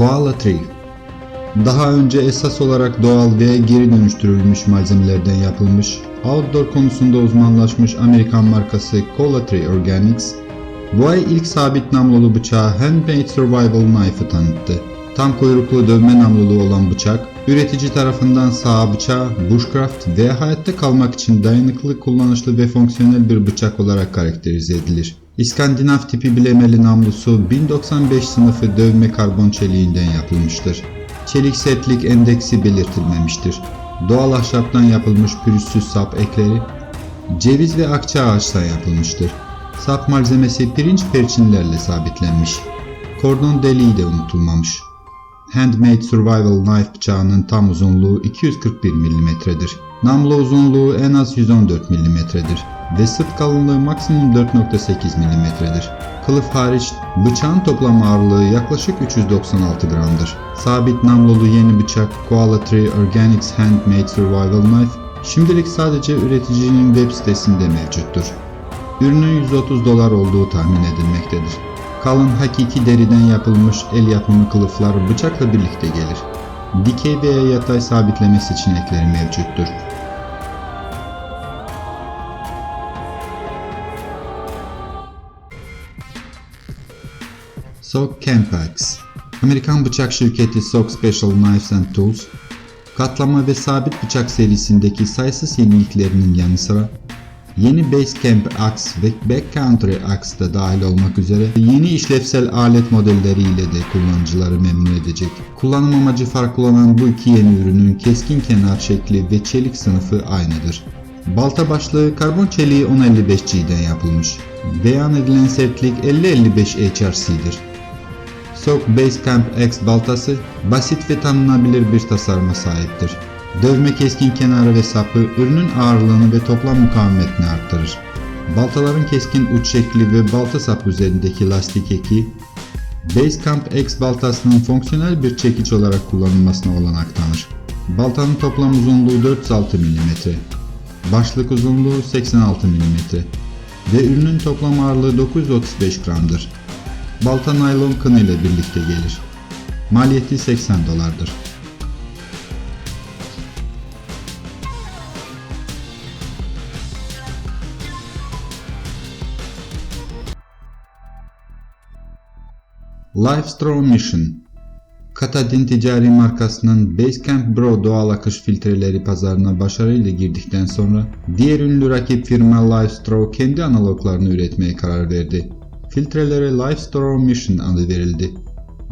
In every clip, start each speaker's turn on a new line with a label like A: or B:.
A: Koala Tree Daha önce esas olarak doğal ve geri dönüştürülmüş malzemelerden yapılmış, outdoor konusunda uzmanlaşmış Amerikan markası Koala Tree Organics, bu ay ilk sabit namlulu bıçağı Handmade Survival Knife'ı tanıttı. Tam kuyruklu dövme namlulu olan bıçak, üretici tarafından sağ bıçağı, bushcraft ve hayatta kalmak için dayanıklı, kullanışlı ve fonksiyonel bir bıçak olarak karakterize edilir. İskandinav tipi bilemeli namlusu 1095 sınıfı dövme karbon çeliğinden yapılmıştır. Çelik sertlik endeksi belirtilmemiştir. Doğal ahşaptan yapılmış pürüzsüz sap ekleri, ceviz ve akça ağaçtan yapılmıştır. Sap malzemesi pirinç perçinlerle sabitlenmiş. Kordon deliği de unutulmamış. Handmade Survival Knife bıçağının tam uzunluğu 241 mm'dir. Namlu uzunluğu en az 114 mm'dir ve sırt kalınlığı maksimum 4.8 mm'dir. Kılıf hariç bıçağın toplam ağırlığı yaklaşık 396 gramdır. Sabit namlulu yeni bıçak Koala Tree Organics Handmade Survival Knife şimdilik sadece üreticinin web sitesinde mevcuttur. Ürünün 130 dolar olduğu tahmin edilmektedir. Kalın hakiki deriden yapılmış el yapımı kılıflar bıçakla birlikte gelir. Dikey veya yatay sabitleme seçenekleri mevcuttur. Sock Camp Axe Amerikan bıçak şirketi Sock Special Knives and Tools, katlama ve sabit bıçak serisindeki sayısız yeniliklerinin yanı sıra Yeni Basecamp Axe ve Backcountry Axe da dahil olmak üzere yeni işlevsel alet modelleriyle de kullanıcıları memnun edecek. Kullanım amacı farklı olan bu iki yeni ürünün keskin kenar şekli ve çelik sınıfı aynıdır. Balta başlığı karbon çeliği 1055G'den yapılmış. Beyan edilen sertlik 50-55 HRC'dir. Sock Basecamp X baltası basit ve tanınabilir bir tasarıma sahiptir. Dövme keskin kenarı ve sapı ürünün ağırlığını ve toplam mukavemetini arttırır. Baltaların keskin uç şekli ve balta sapı üzerindeki lastik eki, Basecamp X baltasının fonksiyonel bir çekiç olarak kullanılmasına olanak tanır. Baltanın toplam uzunluğu 406 mm, başlık uzunluğu 86 mm ve ürünün toplam ağırlığı 935 gramdır. Balta naylon kını ile birlikte gelir. Maliyeti 80 dolardır. Lifestraw Mission Katadin ticari markasının Basecamp Pro doğal akış filtreleri pazarına başarıyla girdikten sonra diğer ünlü rakip firma Lifestraw kendi analoglarını üretmeye karar verdi. Filtrelere Lifestraw Mission adı verildi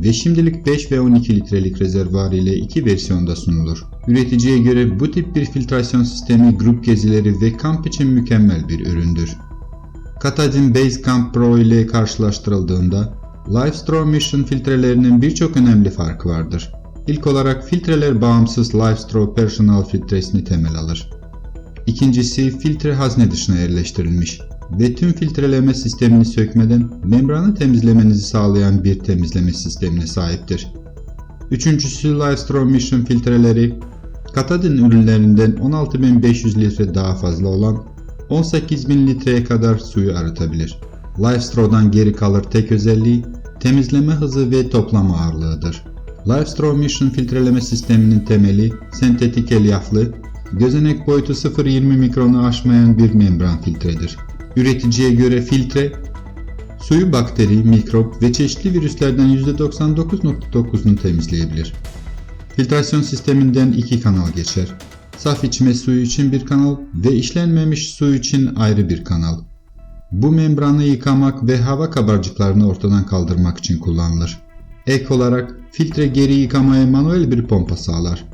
A: ve şimdilik 5 ve 12 litrelik rezervuar ile iki versiyonda sunulur. Üreticiye göre bu tip bir filtrasyon sistemi grup gezileri ve kamp için mükemmel bir üründür. Katadin Basecamp Pro ile karşılaştırıldığında Lifestraw Mission filtrelerinin birçok önemli farkı vardır. İlk olarak filtreler bağımsız Lifestraw Personal filtresini temel alır. İkincisi filtre hazne dışına yerleştirilmiş ve tüm filtreleme sistemini sökmeden membranı temizlemenizi sağlayan bir temizleme sistemine sahiptir. Üçüncüsü Lifestraw Mission filtreleri Katadin ürünlerinden 16.500 litre daha fazla olan 18.000 litreye kadar suyu arıtabilir. Lifestraw'dan geri kalır tek özelliği temizleme hızı ve toplam ağırlığıdır. Lifestraw Mission filtreleme sisteminin temeli sentetik elyaflı, gözenek boyutu 0.20 mikronu aşmayan bir membran filtredir. Üreticiye göre filtre, suyu bakteri, mikrop ve çeşitli virüslerden %99.9'unu temizleyebilir. Filtrasyon sisteminden iki kanal geçer. Saf içme suyu için bir kanal ve işlenmemiş su için ayrı bir kanal. Bu membranı yıkamak ve hava kabarcıklarını ortadan kaldırmak için kullanılır. Ek olarak filtre geri yıkamaya manuel bir pompa sağlar.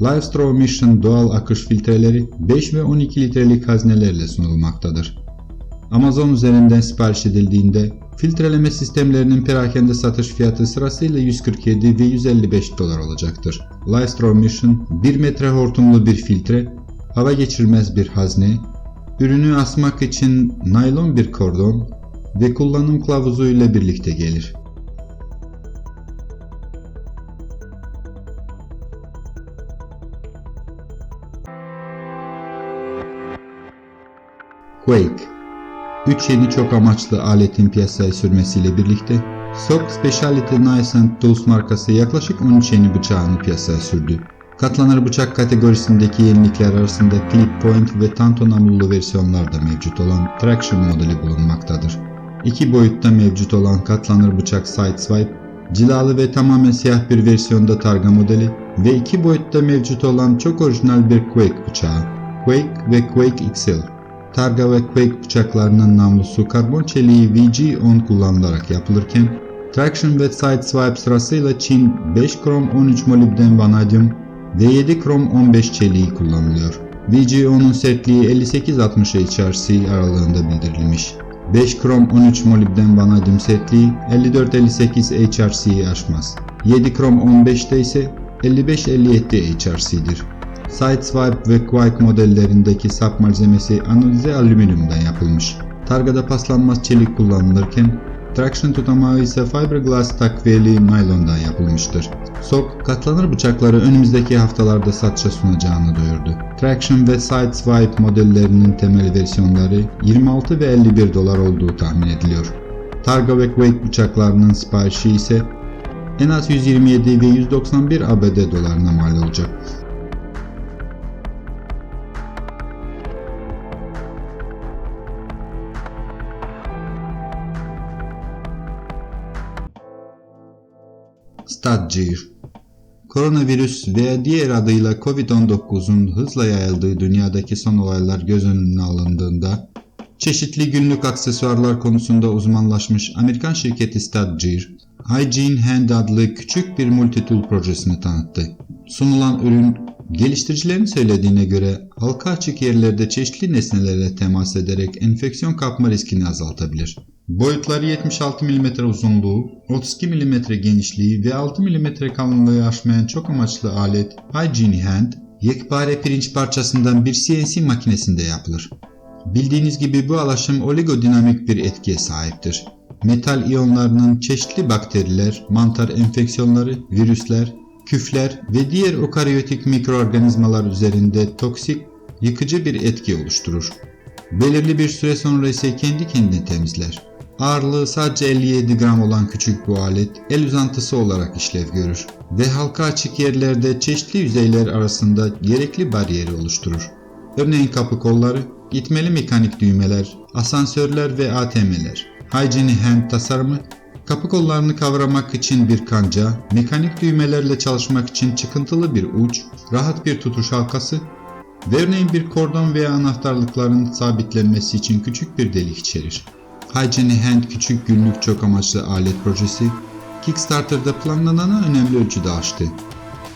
A: Lifestraw Mission doğal akış filtreleri 5 ve 12 litrelik haznelerle sunulmaktadır. Amazon üzerinden sipariş edildiğinde filtreleme sistemlerinin perakende satış fiyatı sırasıyla 147 ve 155 dolar olacaktır. Lifestraw Mission 1 metre hortumlu bir filtre, hava geçirmez bir hazne, Ürünü asmak için naylon bir kordon ve kullanım kılavuzu ile birlikte gelir. Quake 3 yeni çok amaçlı aletin piyasaya sürmesiyle birlikte Sok Specialty Knives and Tools markası yaklaşık 13 yeni bıçağını piyasaya sürdü. Katlanır bıçak kategorisindeki yenilikler arasında clip point ve tanto namlulu versiyonlarda mevcut olan traction modeli bulunmaktadır. İki boyutta mevcut olan katlanır bıçak Sideswipe, cilalı ve tamamen siyah bir versiyonda targa modeli ve iki boyutta mevcut olan çok orijinal bir Quake bıçağı, Quake ve Quake XL. Targa ve Quake bıçaklarının namlusu karbon çeliği VG10 kullanılarak yapılırken, Traction ve Sideswipe sırasıyla Çin 5 krom 13 molibden vanadyum ve 7 krom 15 çeliği kullanılıyor. VG10'un sertliği 58-60 HRC aralığında bildirilmiş. 5 krom 13 molibden vanadyum sertliği 54-58 HRC'yi aşmaz. 7 krom 15'te ise 55-57 HRC'dir. Sideswipe ve Quake modellerindeki sap malzemesi analize alüminyumdan yapılmış. Targada paslanmaz çelik kullanılırken Traction tutamağı ise fiberglass takviyeli naylondan yapılmıştır. SOK, katlanır bıçakları önümüzdeki haftalarda satışa sunacağını duyurdu. Traction ve Sideswipe modellerinin temel versiyonları 26 ve 51 dolar olduğu tahmin ediliyor. Targa ve Quake bıçaklarının siparişi ise en az 127 ve 191 ABD dolarına mal olacak. Stadgear Koronavirüs veya diğer adıyla Covid-19'un hızla yayıldığı dünyadaki son olaylar göz önüne alındığında çeşitli günlük aksesuarlar konusunda uzmanlaşmış Amerikan şirketi Stadgear, Hygiene Hand adlı küçük bir multitool projesini tanıttı. Sunulan ürün geliştiricilerin söylediğine göre halka açık yerlerde çeşitli nesnelerle temas ederek enfeksiyon kapma riskini azaltabilir. Boyutları 76 mm uzunluğu, 32 mm genişliği ve 6 mm kalınlığı aşmayan çok amaçlı alet Hygiene Hand, yekpare pirinç parçasından bir CNC makinesinde yapılır. Bildiğiniz gibi bu alaşım oligodinamik bir etkiye sahiptir. Metal iyonlarının çeşitli bakteriler, mantar enfeksiyonları, virüsler, küfler ve diğer okariyotik mikroorganizmalar üzerinde toksik, yıkıcı bir etki oluşturur. Belirli bir süre sonra ise kendi kendini temizler. Ağırlığı sadece 57 gram olan küçük bu alet el uzantısı olarak işlev görür ve halka açık yerlerde çeşitli yüzeyler arasında gerekli bariyeri oluşturur. Örneğin kapı kolları, itmeli mekanik düğmeler, asansörler ve ATM'ler. Hygiene Hand tasarımı, kapı kollarını kavramak için bir kanca, mekanik düğmelerle çalışmak için çıkıntılı bir uç, rahat bir tutuş halkası ve örneğin bir kordon veya anahtarlıkların sabitlenmesi için küçük bir delik içerir. Hygiene Hand küçük günlük çok amaçlı alet projesi Kickstarter'da planlananı önemli ölçüde aştı.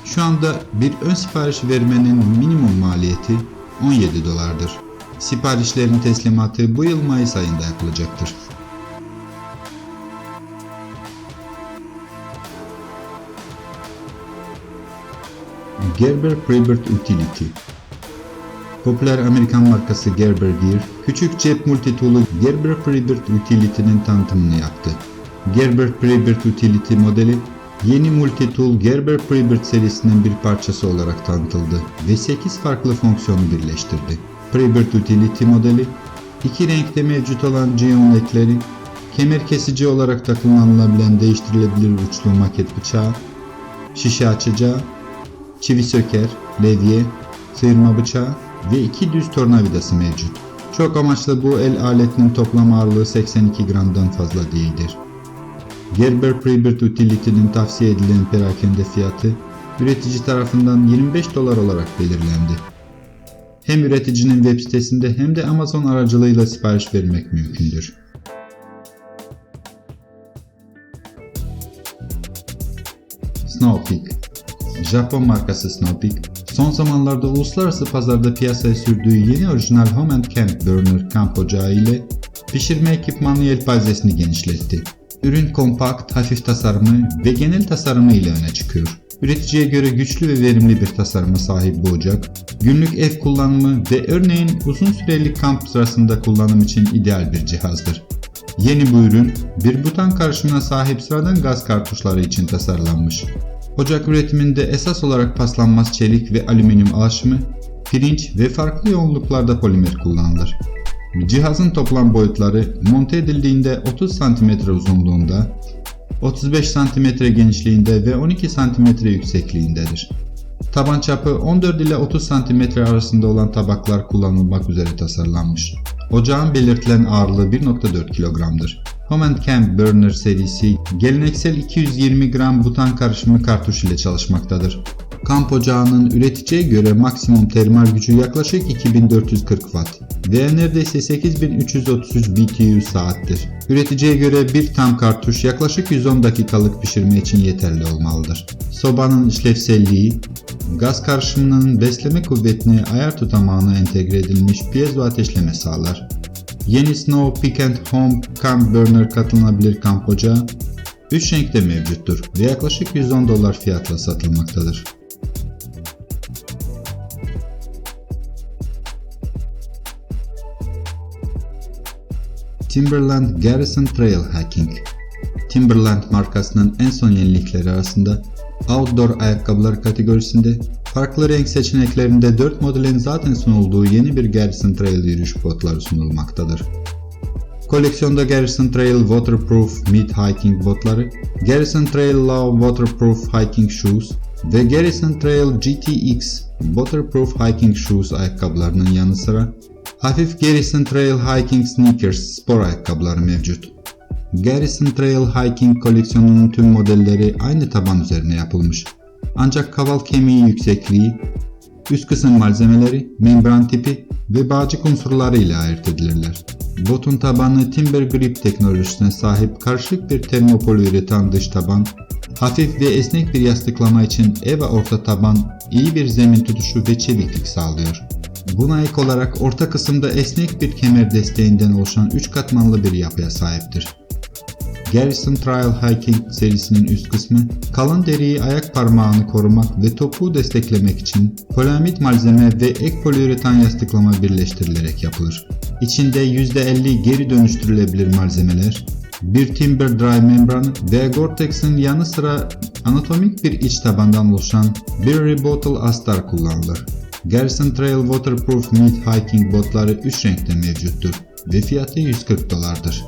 A: Şu anda bir ön sipariş vermenin minimum maliyeti 17 dolardır. Siparişlerin teslimatı bu yıl Mayıs ayında yapılacaktır. Gerber Prebert Utility Popüler Amerikan markası Gerber Gear, küçük cep multitool'u Gerber Prebert Utility'nin tanıtımını yaptı. Gerber Prebert Utility modeli, yeni multitool Gerber Prebert serisinin bir parçası olarak tanıtıldı ve 8 farklı fonksiyonu birleştirdi. Prebert Utility modeli, iki renkte mevcut olan Geon ekleri, kemer kesici olarak da kullanılabilen değiştirilebilir uçlu maket bıçağı, şişe açacağı, çivi söker, levye, sıyırma bıçağı ve iki düz tornavidası mevcut. Çok amaçlı bu el aletinin toplam ağırlığı 82 gramdan fazla değildir. Gerber Prebert Utility'nin tavsiye edilen perakende fiyatı üretici tarafından 25 dolar olarak belirlendi. Hem üreticinin web sitesinde hem de Amazon aracılığıyla sipariş vermek mümkündür. Snowpeak Japon markası Snowpeak, son zamanlarda uluslararası pazarda piyasaya sürdüğü yeni orijinal Home Camp Burner kamp ocağı ile pişirme ekipmanı yelpazesini genişletti. Ürün kompakt, hafif tasarımı ve genel tasarımı ile öne çıkıyor. Üreticiye göre güçlü ve verimli bir tasarıma sahip bu ocak, günlük ev kullanımı ve örneğin uzun süreli kamp sırasında kullanım için ideal bir cihazdır. Yeni bu ürün, bir butan karışımına sahip sıradan gaz kartuşları için tasarlanmış. Ocak üretiminde esas olarak paslanmaz çelik ve alüminyum alaşımı, pirinç ve farklı yoğunluklarda polimer kullanılır. Cihazın toplam boyutları monte edildiğinde 30 cm uzunluğunda, 35 cm genişliğinde ve 12 cm yüksekliğindedir. Taban çapı 14 ile 30 cm arasında olan tabaklar kullanılmak üzere tasarlanmış. Ocağın belirtilen ağırlığı 1.4 kilogramdır. Command Camp Burner serisi geleneksel 220 gram butan karışımı kartuş ile çalışmaktadır. Kamp ocağının üreticiye göre maksimum termal gücü yaklaşık 2440 Watt ve neredeyse 8333 BTU saattir. Üreticiye göre bir tam kartuş yaklaşık 110 dakikalık pişirme için yeterli olmalıdır. Sobanın işlevselliği, gaz karışımının besleme kuvvetini ayar tutamağına entegre edilmiş piezo ateşleme sağlar. Yeni Snow Peak and Home Camp Burner katlanabilir kamp ocağı 3 renkte mevcuttur ve yaklaşık 110 dolar fiyatla satılmaktadır. Timberland Garrison Trail Hiking Timberland markasının en son yenilikleri arasında outdoor ayakkabılar kategorisinde farklı renk seçeneklerinde 4 modelin zaten sunulduğu yeni bir Garrison Trail yürüyüş botları sunulmaktadır. Koleksiyonda Garrison Trail Waterproof Mid Hiking botları, Garrison Trail Low Waterproof Hiking Shoes ve Garrison Trail GTX Waterproof Hiking Shoes ayakkabılarının yanı sıra hafif Garrison Trail Hiking Sneakers spor ayakkabıları mevcut. Garrison Trail Hiking koleksiyonunun tüm modelleri aynı taban üzerine yapılmış. Ancak kaval kemiği yüksekliği, üst kısım malzemeleri, membran tipi ve bağcık unsurları ile ayırt edilirler. Botun tabanı Timber Grip teknolojisine sahip karışık bir termopoliüretan dış taban, hafif ve esnek bir yastıklama için eve orta taban, iyi bir zemin tutuşu ve çeviklik sağlıyor. Buna ek olarak orta kısımda esnek bir kemer desteğinden oluşan 3 katmanlı bir yapıya sahiptir. Garrison Trail Hiking serisinin üst kısmı kalın deriyi ayak parmağını korumak ve topuğu desteklemek için polamit malzeme ve ek poliüretan yastıklama birleştirilerek yapılır. İçinde %50 geri dönüştürülebilir malzemeler, bir Timber Dry membran ve Gore-Tex'in yanı sıra anatomik bir iç tabandan oluşan bir Rebottle astar kullanılır. Garrison Trail Waterproof Mid Hiking botları 3 renkte mevcuttur ve fiyatı 140 dolardır.